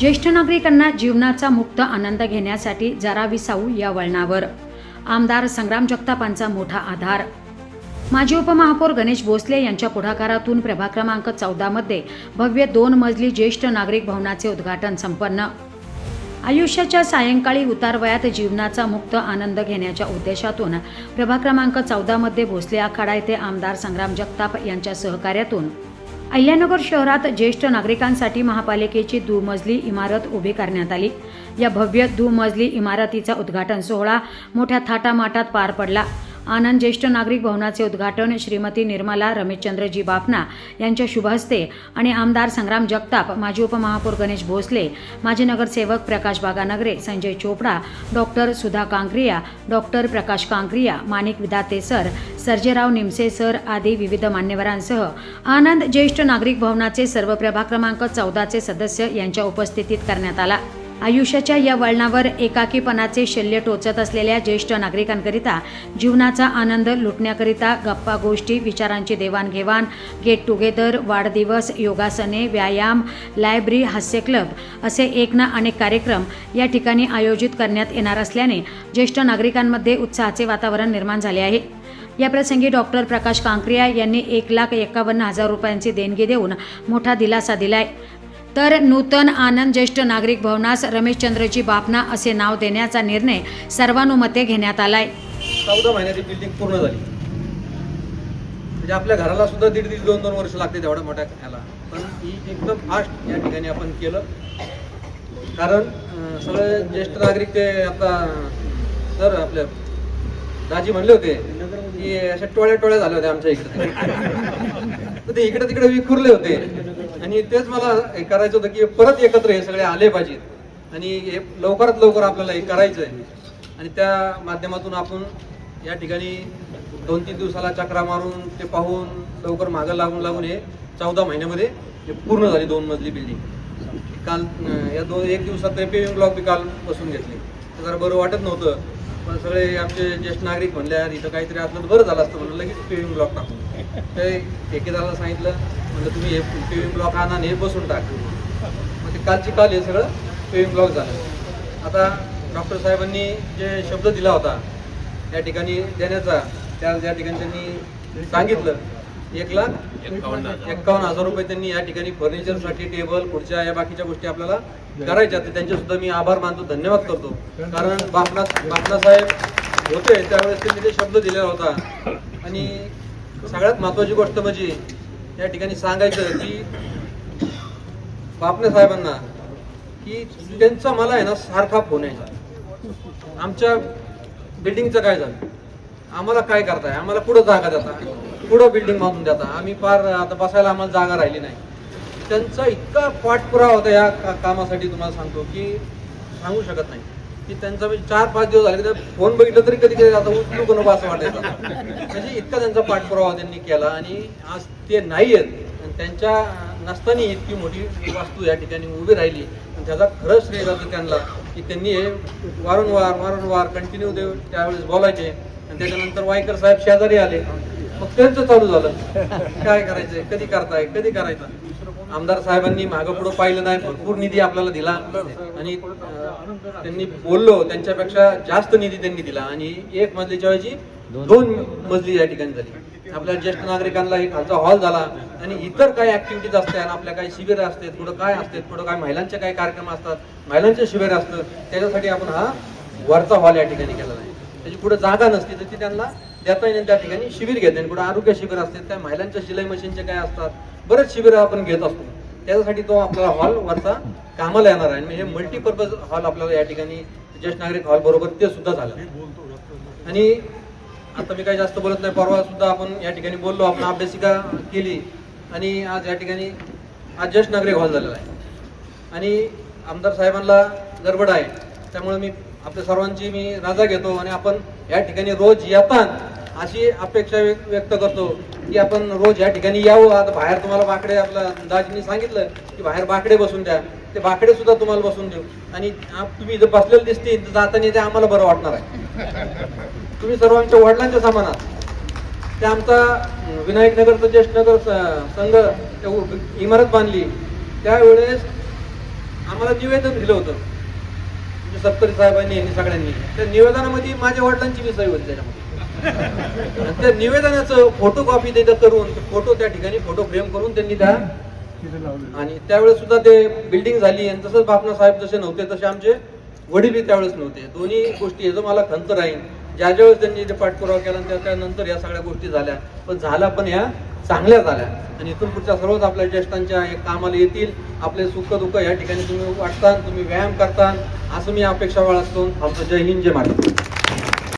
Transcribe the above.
ज्येष्ठ नागरिकांना जीवनाचा मुक्त आनंद घेण्यासाठी जरा विसाऊ या वळणावर. आमदार संग्राम जगतापांचा मोठा आधार. माजी उपमहापौर गणेश भोसले यांच्या पुढाकारातून प्रभाग क्रमांक चौदामध्ये भव्य दोन मजली ज्येष्ठ नागरिक भवनाचे उद्घाटन संपन्न. आयुष्याच्या सायंकाळी उतारवयात जीवनाचा मुक्त आनंद घेण्याच्या उद्देशातून प्रभाग क्रमांक चौदामध्ये भोसले आखाडा येथे आमदार संग्राम जगताप यांच्या सहकार्यातून अहिल्यानगर शहरात ज्येष्ठ नागरिकांसाठी महापालिकेची दुमजली इमारत उभी करण्यात आली. या भव्य दुमजली इमारतीचा उद्घाटन सोहळा मोठ्या थाटामाटात पार पडला. आनंद ज्येष्ठ नागरिक भवनाचे उद्घाटन श्रीमती निर्मला रमेशचंद्रजी बापना यांच्या शुभहस्ते आणि आमदार संग्राम जगताप माजी उपमहापौर गणेश भोसले माजी नगरसेवक Prakash Baganagare Sanjay Chopda doctor Sudha Kankriya doctor Prakash Kankriya Manik Vidate sir Sarjerao Nimse sir आदी विविध मान्यवरांसह आनंद ज्येष्ठ नागरिक भवनाचे सर्व प्रभाग क्रमांक चौदाचे सदस्य यांच्या उपस्थितीत करण्यात आला. आयुष्याच्या या वळणावर एकाकीपणाचे शल्य टोचत असलेल्या ज्येष्ठ नागरिकांकरिता जीवनाचा आनंद लुटण्याकरिता गप्पा गोष्टी विचारांची देवाणघेवाण गेट टुगेदर वाढदिवस योगासने व्यायाम लायब्ररी हास्य क्लब असे एक ना अनेक कार्यक्रम या ठिकाणी आयोजित करण्यात येणार असल्याने ज्येष्ठ नागरिकांमध्ये उत्साहाचे वातावरण निर्माण झाले आहे. या प्रसंगी डॉक्टर प्रकाश कांक्रिया यांनी एक लाख एकावन्न हजार रुपयांची देणगी देऊन मोठा दिलासा दिलाय. तर नूतन आनंद ज्येष्ठ नागरिक भवनास रमेशचंद्रजी बापना असे नाव देण्याचा निर्णय सर्वानुमते घेण्यात आलाय. चौदा महिन्याची बिल्डिंग पूर्ण झाली. म्हणजे आपल्या घराला सुद्धा दीड दीड दोन दोन वर्ष लागते तेवढ्या मोठ्या ह्याला. पण ही एकदम फास्ट या ठिकाणी आपण केलं. कारण सगळे ज्येष्ठ नागरिक ते आता सर आपल्या दाजी म्हणले होते की अशा टोळ्या टोळ्या झाल्या होत्या आमच्या इकडे. ते इकडे तिकडे विखुरले होते. आणि तेच मला हे करायचं होतं की परत एकत्र हे सगळे आले पाहिजेत. आणि हे लवकरात लवकर आपल्याला हे करायचं आहे आणि त्या माध्यमातून आपण या ठिकाणी दोन तीन दिवसाला चक्रा मारून ते पाहून लवकर मागं लागून लागून हे चौदा महिन्यामध्ये हे पूर्ण झाली दोन मजली बिल्डिंग काल या दोन एक दिवसात ते पेविंग ब्लॉक बी काल बसून घेतले. तर जरा बरं वाटत नव्हतं. पण सगळे आमचे ज्येष्ठ नागरिक म्हणले इथं काहीतरी असलं तर बरं झालं असतं म्हणलं लगेच पेविंग ब्लॉक टाकून. ते ठेकेदाराला सांगितलं म्हणलं तुम्ही हे पेविंग ब्लॉक आणा आणि हे बसून टाक. मग ते कालची काल हे सगळं पेविंग ब्लॉक झालं. आता डॉक्टर साहेबांनी जे शब्द दिला होता त्या ठिकाणी देण्याचा त्या त्या ठिकाणी त्यांनी सांगितलं एक लाख एक्कावन्न हजार रुपये त्यांनी या ठिकाणी फर्निचरसाठी टेबल खुर्च्या या बाकीच्या गोष्टी आपल्याला करायच्या. तर त्यांचे सुद्धा मी आभार मानतो धन्यवाद करतो. कारण बापना बापना साहेब होते त्यावेळेस त्यांनी ते शब्द दिलेला होता. आणि सगळ्यात महत्वाची गोष्ट म्हणजे या ठिकाणी सांगायचं की बापने साहेबांना की त्यांचा मला आहे ना सारखा फोन यायचा. आमच्या बिल्डिंगचं काय झालं? आम्हाला काय करताय? आम्हाला पुढं जागा देता? पुढं बिल्डिंग बांधून देता? आम्ही फार आता बसायला आम्हाला जागा राहिली नाही. त्यांचा इतका पाठपुरावा होता या का- कामासाठी तुम्हाला सांगतो की सांगू शकत नाही. की त्यांचा म्हणजे चार पाच दिवस झाले तर फोन बघितलं तरी कधी कधी आता उचलू का नको असं वाटायचं. म्हणजे इतका त्यांचा पाठपुरावा त्यांनी केला आणि आज ते नाही आहेत आणि त्यांच्या नसताना इतकी मोठी वास्तू या ठिकाणी उभी राहिली. आणि त्याचा खरंच श्रेय जातं त्यांना की त्यांनी हे वारंवार वारंवार कंटिन्यू देऊ त्यावेळेस बोलायचे. आणि त्याच्यानंतर वायकर साहेब शेजारी आले. मग त्यांचं चालू झालं. काय करायचंय? कधी करताय? कधी करायचं? आमदार साहेबांनी मागं पुढं पाहिलं नाही भरपूर निधी आपल्याला दिला. आणि त्यांनी बोललो त्यांच्यापेक्षा जास्त निधी त्यांनी दिला. आणि एक मजलीच्या ऐवजी दोन मजली या ठिकाणी झाली. आपल्या ज्येष्ठ नागरिकांना एक खालचा हॉल झाला. आणि इतर काही ऍक्टिव्हिटीज असतात आपल्या काही शिबिर असतात कुठं काय असतात कुठं काय महिलांचे काही कार्यक्रम असतात महिलांचे शिबिर असतं त्याच्यासाठी आपण हा वरचा हॉल या ठिकाणी केला नाही. त्याची पुढे जागा नसती तर ती त्यांना त्यातही त्या ठिकाणी शिबिर घेते आणि कुठं आरोग्य शिबिर असते त्या महिलांच्या शिलाई मशीनचे काय असतात बरेच शिबिर आपण घेत असतो. त्याच्यासाठी तो आपला हॉल वरचा कामाला येणार आहे. आणि हे मल्टीपर्पज हॉल आपल्याला या ठिकाणी ज्येष्ठ नागरिक हॉल बरोबर ते सुद्धा झालं. आणि आता मी काही जास्त बोलत नाही परवा सुद्धा आपण या ठिकाणी बोललो आपण अभ्यासिका केली. आणि आज या ठिकाणी आज ज्येष्ठ नागरिक हॉल झालेला आहे. आणि आमदार साहेबांना गडबड आहे. त्यामुळे मी आपल्या सर्वांची मी रजा घेतो आणि आपण या ठिकाणी रोज येतात अशी अपेक्षा व्यक्त व्यक्त करतो की आपण रोज या ठिकाणी यावं. आता बाहेर तुम्हाला बाकडे आपला दाजींनी सांगितलं की बाहेर बाकडे बसून द्या. ते बाकडे सुद्धा तुम्हाला बसून देऊ. आणि तुम्ही इथं बसलेले दिसतील तर जाताना ते आम्हाला बरं वाटणार आहे. तुम्ही सर्व आमच्या वडिलांच्या समानात. ते आमचा विनायक नगरचं ज्येष्ठ नगर संघ ते इमारत बांधली. त्यावेळेस आम्हाला निवेदन दिलं होतं. म्हणजे सत्तरी साहेबांनी सगळ्यांनी. त्या निवेदनामध्ये माझ्या वडिलांची बी सही होती त्याच्यामध्ये. त्या निवेदनाचं फोटो कॉपी तिथं करून फोटो त्या ठिकाणी फोटो फ्रेम करून त्यांनी त्या आणि त्यावेळेस सुद्धा ते बिल्डिंग झाली आणि तसंच बापना साहेब जसे नव्हते तसे आमचे वडीलही त्यावेळेस नव्हते. दोन्ही गोष्टी याचं मला खंत राहील. ज्या ज्यावेळेस त्यांनी ते पाठपुरावा केला त्या- त्यानंतर या सगळ्या गोष्टी झाल्या. पण झाल्या पण ह्या चांगल्या झाल्या. आणि इथून पुढच्या सर्वच आपल्या ज्येष्ठांच्या कामाला येतील. आपले सुख दुःख या ठिकाणी तुम्ही वाटता तुम्ही व्यायाम करता. असं मी अपेक्षा बाळगतो. आमचं जय हिंद जय महाराज